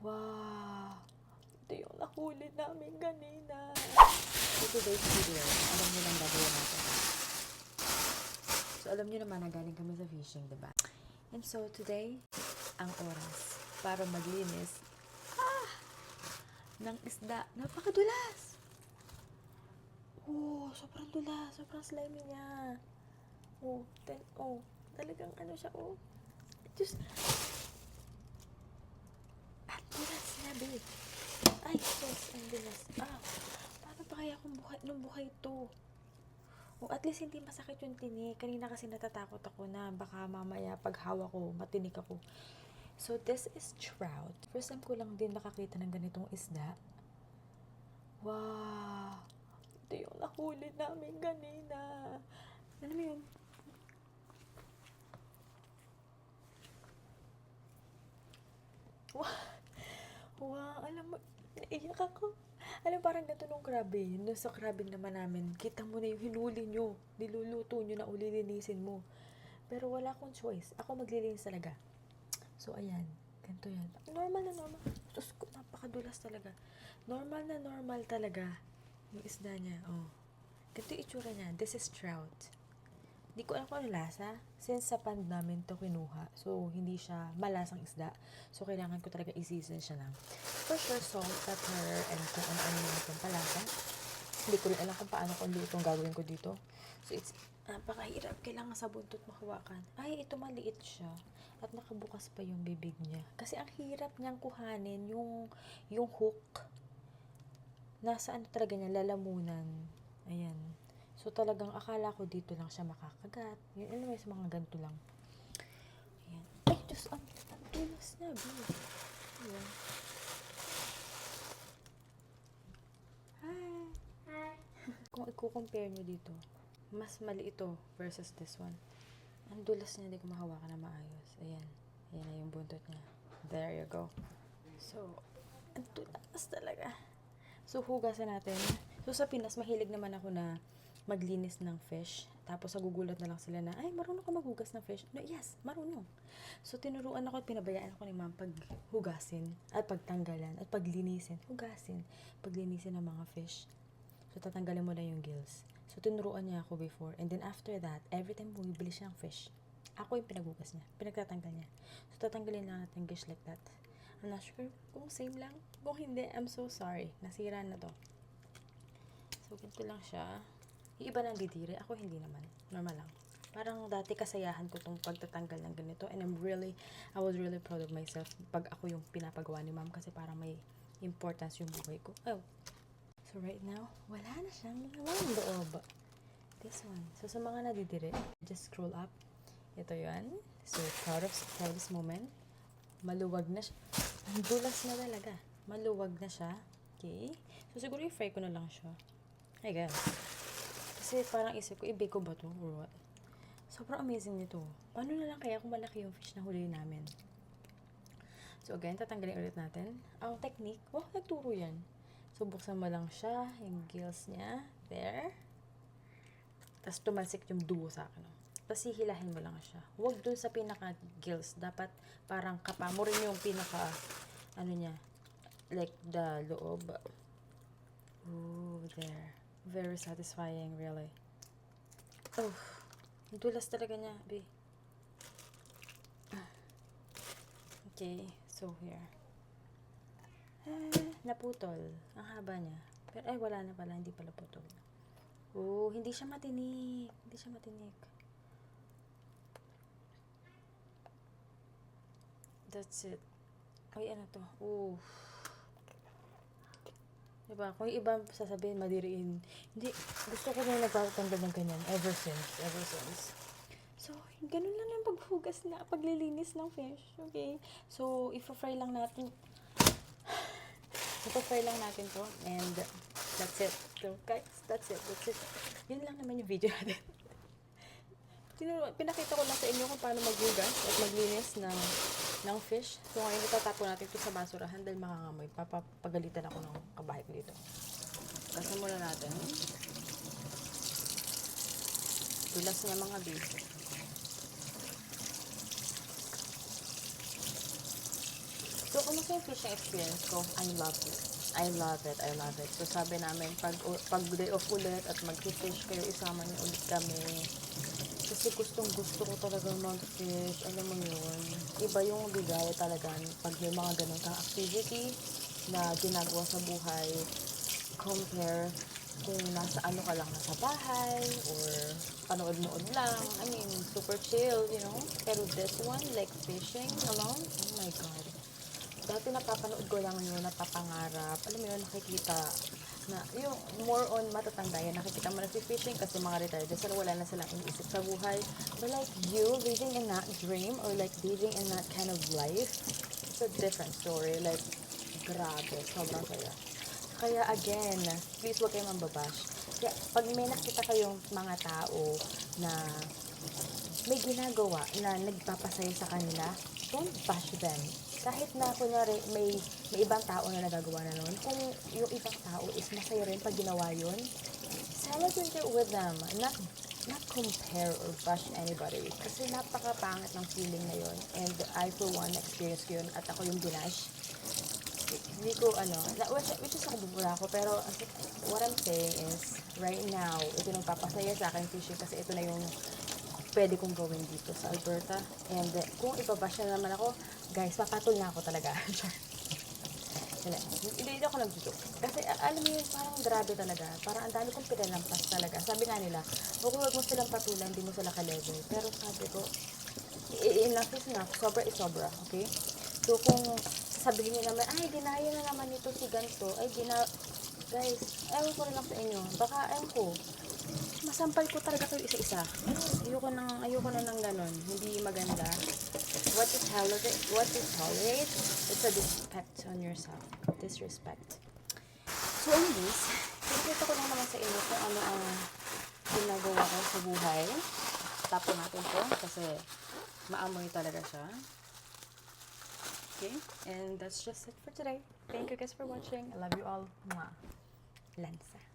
Wow! Ito yung nahuli namin kanina. So today's video, alam niyo lang gagawin natin. So alam niyo naman na galing kami sa fishing, di ba? And so today, ang oras para maglinis ah, ng isda. Napakadulas! Oh, sobrang dulas. Sobrang slimy niya. Oh, ten, oh, talagang ano siya, oh. Just, ang babe. Ay, sus, ang dulas. Ah, paano pa kaya kung buhay, nung buhay to? O at least hindi masakit yung tinik. Kanina kasi natatakot ako na baka mamaya pag hawa ko, matinik ako. So, this is trout. First time ko lang din makakita ng ganitong isda. Wow! Ito yung nahuli namin kanina. Ano mo yun? Wow! Alam mo, naiyak ako. Alam, parang ganito nung krabi. Nung sa krabi naman namin, kita mo na yung hinuli nyo. Niluluto nyo na uli linisin mo. Pero wala akong choice. Ako maglilinis talaga. So, ayan. Ganito yan. Normal na normal. Diyos ko, napakadulas talaga. Normal na normal talaga. Yung isda niya. Oh. Ganito yung itsura niya. This is trout. Di ko alam kung ano lasa. Since sa pan namin to kinuha. So, hindi siya malasang isda. So, kailangan ko talaga i-season siya ng for sure salt, pepper, and kung ano-ano yung itong palasa. Hindi ko rin alam kung paano kung lutong gagawin ko dito. So, it's napakahirap. Kailangan sa buntot mahawakan. Ay, ito maliit siya. At nakabukas pa yung bibig niya. Kasi ang hirap niyang kuhanin yung, yung hook. Nasa ano talaga niya, lalamunan. Ayan. So, talagang akala ko dito lang siya makakagat. Yun, anyway, sa mga ganito lang. Ayan. Ay, Diyos, ang, ang tulas na, babe. Ayan. Hi! Hi. Kung i-compare nyo dito, mas mali ito versus this one. Ang dulas niya, hindi ko mahawakan na maayos. Ayan. Ayan na yung buntot niya. There you go. So, ang dulas talaga. So, hugasan natin. So, sa Pinas, mahilig naman ako na maglinis ng fish. Tapos, nagugulat na lang sila na, ay, marunong ka maghugas ng fish. No, yes, marunong. So, tinuruan ako at pinabayaan ako ni ma'am paghugasin at pagtanggalan at paglinisin. Hugasin. Paglinisin ng mga fish. So, tatanggalin mo na yung gills. So, tinuruan niya ako before. And then, after that, every time bumibili siya ng fish, ako yung pinaghugas niya. Pinagtatanggal niya. So, tatanggalin lang natin fish like that. I'm not sure kung same lang. Kung hindi, I'm so sorry. Nasira na to. So, ganito lang siya. Yung iba nang didiri. Ako hindi naman. Normal lang. Parang dati kasayahan ko tong pagtatanggal ng ganito. And I'm really, I was really proud of myself pag ako yung pinapagawa ni ma'am kasi parang may importance yung buhay ko. Oh, So right now, wala na siyang walang loob. This one. So sa mga nadidire, just scroll up. Ito yan. So proud of proudest moment. Maluwag na siya. Ang dulas na talaga. Maluwag na siya. Okay. So siguro i-fry ko na lang siya. Ay guys. Kasi parang isip ko, i-bake ko ba to? Sobrang amazing nito. Paano na lang kaya kung malaki yung fish na huli namin? So again, tatanggalin ulit natin. Ang technique, oh, nagturo yan. So, buksan mo lang siya, yung gills niya. There. Tapos, tumalsik yung dugo sa akin. oh. Tapos, hihilahin mo lang siya. Huwag dun sa pinaka-gills. Dapat, parang kapa mo rin yung pinaka, ano niya, like the loob. Ooh, there. Very satisfying, really. Oh, dulas talaga niya, be. Okay, so here. Ah, naputol. Ang haba niya. Pero ay wala na pala, hindi pala putol. Oh, hindi siya matinik. Hindi siya matinik. That's it. Ay, ano to? Oh. Diba? Kung yung iba sasabihin, madiriin. Hindi. Gusto ko na nagpapatanggal ng ganyan. Ever since. Ever since. So, ganun lang yung paghugas na, paglilinis ng fish. Okay? So, i-fry lang natin Ito-fry lang natin to. And that's it. So, guys, that's it. That's it. Yun lang naman yung video natin. Pinakita ko lang sa inyo kung paano maghugas at maglinis ng, ng fish. So, ngayon itatapon natin ito sa basurahan dahil makangamoy. Papapagalitan ako ng kabahay ko dito. Kasi muna natin. Tulas niya mga beef. So, kumusta yung fishing experience ko? I love it. I love it. I love it. So, sabi namin, pag, pag day off ulit at mag-fish kayo, isama niyo ulit kami. Kasi gustong gusto ko talaga mag-fish. Alam mo yun. Iba yung bigay talaga pag may mga ganun kang activity na ginagawa sa buhay compare kung nasa ano ka lang nasa bahay or panood-nood lang. I mean, super chill, you know? Pero this one, like fishing alone, oh my God. Dati napapanood ko lang yun, napapangarap. Alam mo yun, nakikita na yung more on matatanda yan, nakikita mo na si fishing kasi mga retired sila, wala na silang iniisip sa buhay. But like you, living in that dream or like living in that kind of life, it's a different story. Like, grabe, sobrang saya. Kaya again, please huwag kayong mambabash. Kaya pag may nakita kayong mga tao na may ginagawa na nagpapasaya sa kanila, don't bash them. Kahit na kunyari may, may ibang tao na nagagawa na nun, kung yung ibang tao is masaya rin pag ginawa yun, celebrate it with them. Not, not compare or bash anybody. Kasi napakapangit ng feeling na yun. And I for one, experience ko yun at ako yung binash hindi ko ano, which, which is ako bubura ako, pero what I'm saying is, right now, ito yung papasaya sa akin fishing kasi ito na yung pwede kong gawin dito sa Alberta. And uh, kung ipabash na naman ako, guys, papatol na ako talaga. Hindi, ako nagdudok. Kasi a- alam mo yun, parang grabe talaga. Parang ang dami kong pinalampas talaga. Sabi nga nila, huwag huwag mo silang patulan, hindi mo sila ka-level. Pero sabi ko, enough is enough. Sobra is sobra. Okay? So kung sabihin niyo naman, ay, ginaya na naman ito si ganito. Ay, gina... Guys, ewan ko rin lang sa inyo. Baka, ewan ko, masampal ko talaga kayo isa-isa. Ayoko nang, ayoko na ng ganon. Hindi maganda. What you tolerate, what you tolerate, it's a disrespect on yourself. Disrespect. So anyways, pinakita ko lang naman sa inyo kung ano ang ginagawa ko sa buhay. Tapon natin to kasi maamoy talaga siya. Okay, and that's just it for today. Thank you guys for watching. I love you all. Mwah. Lansa.